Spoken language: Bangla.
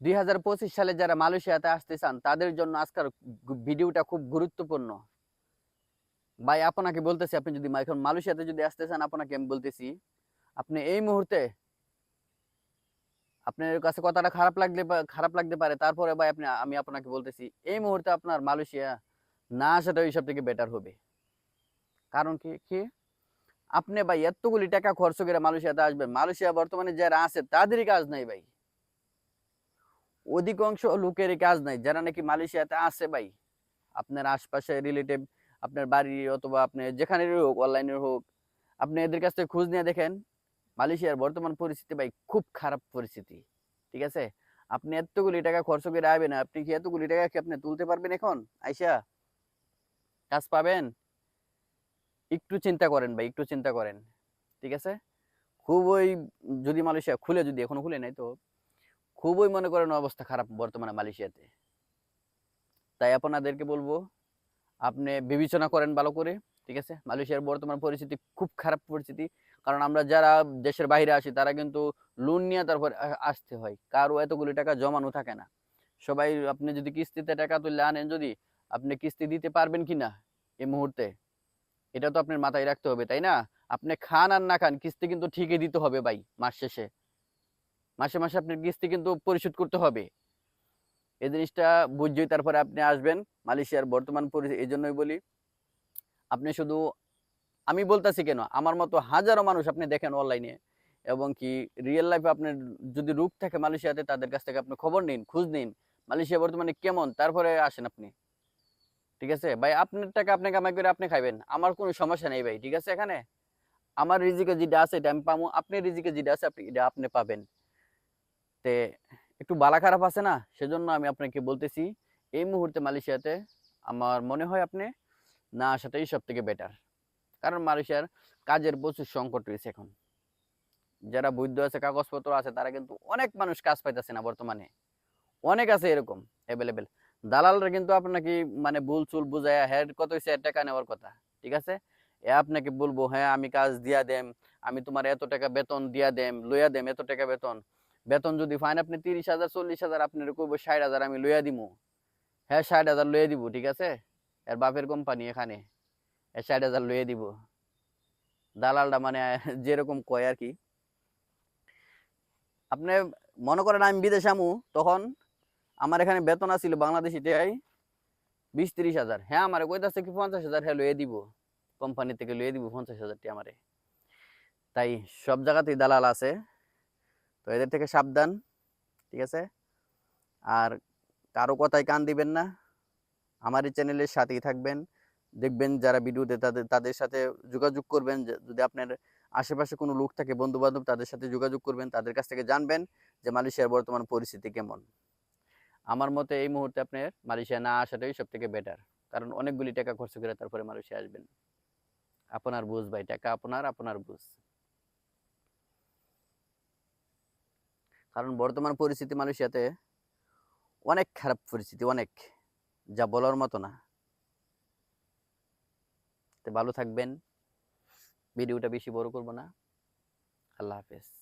দুই হাজার পঁচিশ সালে যারা মালয়েশিয়াতে আসতে চান, তাদের জন্য আজকের ভিডিওটা খুব গুরুত্বপূর্ণ। ভাই, আপনাকে বলতেছি, আপনি যদি এখন মালয়েশিয়াতে যদি আসতে চান, আপনাকে আমি বলতেছি, আপনি এই মুহূর্তে আপনার কাছে কথাটা খারাপ লাগলে খারাপ লাগতে পারে, তারপরে ভাই, আপনি আমি আপনাকে বলতেছি, এই মুহূর্তে আপনার মালয়েশিয়া না আসাটা ওই সব থেকে বেটার হবে। কারণ কি? কি? আপনি ভাই, এতগুলি টাকা খরচ করে মালয়েশিয়াতে আসবেন। মালয়েশিয়া বর্তমানে যারা আছে, তাদেরই কাজ নাই ভাই। অধিকাংশ লোকেরই কাজ নাই। যারা নাকি মালয়েশিয়াতে আছে ভাই, আপনার আশপাশে রিলেটিভ আপনার বাড়ি অথবা আপনি যেখানে হোক অনলাইনের হোক, আপনি এদের কাছ থেকে খোঁজ নিয়ে দেখেন, মালয়েশিয়ার বর্তমান পরিস্থিতি ভাই খুব খারাপ পরিস্থিতি, ঠিক আছে? আপনি এতগুলি টাকা খরচ করে আইবেন, আপনি কি এতগুলি টাকা কি আপনি তুলতে পারবেন এখন? আইসা, কাজ পাবেন? একটু চিন্তা করেন ভাই, একটু চিন্তা করেন, ঠিক আছে? খুবই যদি মালয়েশিয়া খুলে, যদি এখনও খুলে নাই তো খুবই মনে করেন অবস্থা খারাপ বর্তমানে মালয়েশিয়াতে। তাই আপনাদেরকে বলব, আপনি বিবেচনা করেন ভালো করে, ঠিক আছে? মালয়েশিয়ার বর্তমান পরিস্থিতি খুব খারাপ পরিস্থিতি, কারণ আমরা যারা দেশের বাইরে আসি তারা কিন্তু লোন নিয়ে তারপর আসতে হয়। কারও এতগুলি টাকা জমানো থাকে না। সবাই, আপনি যদি কিস্তিতে টাকা তুললে আনেন, যদি আপনি কিস্তি দিতে পারবেন কি না এই মুহূর্তে? এটা তো আপনার মাথায় রাখতে হবে, তাই না? আপনি খান আর না খান, কিস্তি কিন্তু ঠিকই দিতে হবে ভাই, মাস শেষে। মাসে মাসে আপনার কিস্তি কিন্তু পরিশোধ করতে হবে। এই জিনিসটা বুঝছেই তারপরে আপনি আসবেন মালয়েশিয়ার বর্তমান পরিস্থিতি এই জন্যই বলি। আপনি শুধু, আমি বলতেছি কেন? আমার মতো হাজারো মানুষ আপনি দেখেন অনলাইনে এবং কি রিয়েল লাইফে আপনার যদি রূপ থাকে মালয়েশিয়াতে, তাদের কাছ থেকে আপনি খবর নিন, খোঁজ নিন, মালয়েশিয়া বর্তমানে কেমন? তারপরে আসেন আপনি। ঠিক আছে? ভাই, আপনার টাকা আপনি কামাই করে আপনি খাইবেন। আমার কোনো সমস্যা নেই ভাই, ঠিক আছে এখানে? আমার রিজিকে যেটা আছে এটা আমি পাবো আপনি রিজিকে যেটা আছে আপনি, এটা আপনি পাবেন। তে একটু বালা খারাপ আছে না, সেজন্য আমি আপনাকে বলতেছি, এই মুহূর্তে মালয়েশিয়াতে আমার মনে হয় আপনি না আসাটাই সব থেকে বেটার কারণ মালয়েশিয়ার কাজের প্রচুর সংকট রয়েছে এখন। যারা বৈধ আছে, কাগজপত্র আছে, তারা কিন্তু অনেক মানুষ কাজ পাইতেছে না বর্তমানে। অনেক আছে এরকম অ্যাভেলেবেল দালালরা কিন্তু আপনাকে মানে ভুল চুল বুঝায় হ্যাঁ কত হয়েছে টাকা নেওয়ার কথা। ঠিক আছে? এ আপনাকে বলব হ্যাঁ আমি কাজ দিয়া দেম, আমি তোমার এত টাকা বেতন দিয়া দেম, লইয়া দেম, এত টাকা বেতন। বেতন যদি ফাইন আপনি তিরিশ হাজার, চল্লিশ হাজার, আপনার কইব ষাট হাজার আমি লইয়া দিমু। হ্যাঁ ষাট হাজার লইয়া দিব, ঠিক আছে? এর বাপের কোম্পানি এখানে, এ ষাট হাজার লইয়া দিব। দালালটা মানে যেরকম কয় আর কি। আপনি মনে করেন আমি বিদেশ আমু, তখন আমার এখানে বেতন আছিল বাংলাদেশি টাকায় বিশ তিরিশ হাজার। হ্যাঁ আমার কইতাছে কি পঞ্চাশ হাজার হ্যাঁ লইয়ে দিব। কোম্পানি থেকে লইয়ে দিব পঞ্চাশ হাজারটি আমারে। তাই সব জায়গাতেই দালাল আছে। তো এদের থেকে সাবধান, ঠিক আছে? আর কারও কথায় কান দিবেন না। আমার এই চ্যানেলের সাথেই থাকবেন। দেখবেন যারা ভিডিওতে তাদের তাদের সাথে যোগাযোগ করবেন। যদি আপনার আশেপাশে কোনো লোক থাকে বন্ধু বান্ধব তাদের সাথে যোগাযোগ করবেন, তাদের কাছ থেকে জানবেন যে মালয়েশিয়ার বর্তমান পরিস্থিতি কেমন। আমার মতে এই মুহূর্তে আপনার মালয়েশিয়া না আসাটাই সব থেকে বেটার কারণ অনেকগুলি টাকা খরচ করে তারপরে মালয়েশিয়া আসবেন। আপনার বুঝ ভাই, টাকা আপনার আপনার বুঝ। কারণ বর্তমান পরিস্থিতি মালয়েশিয়াতে অনেক খারাপ পরিস্থিতি, অনেক, যা বলার মতো না। ভালো থাকবেন। ভিডিওটা বেশি বড় করব না। আল্লাহ হাফেজ।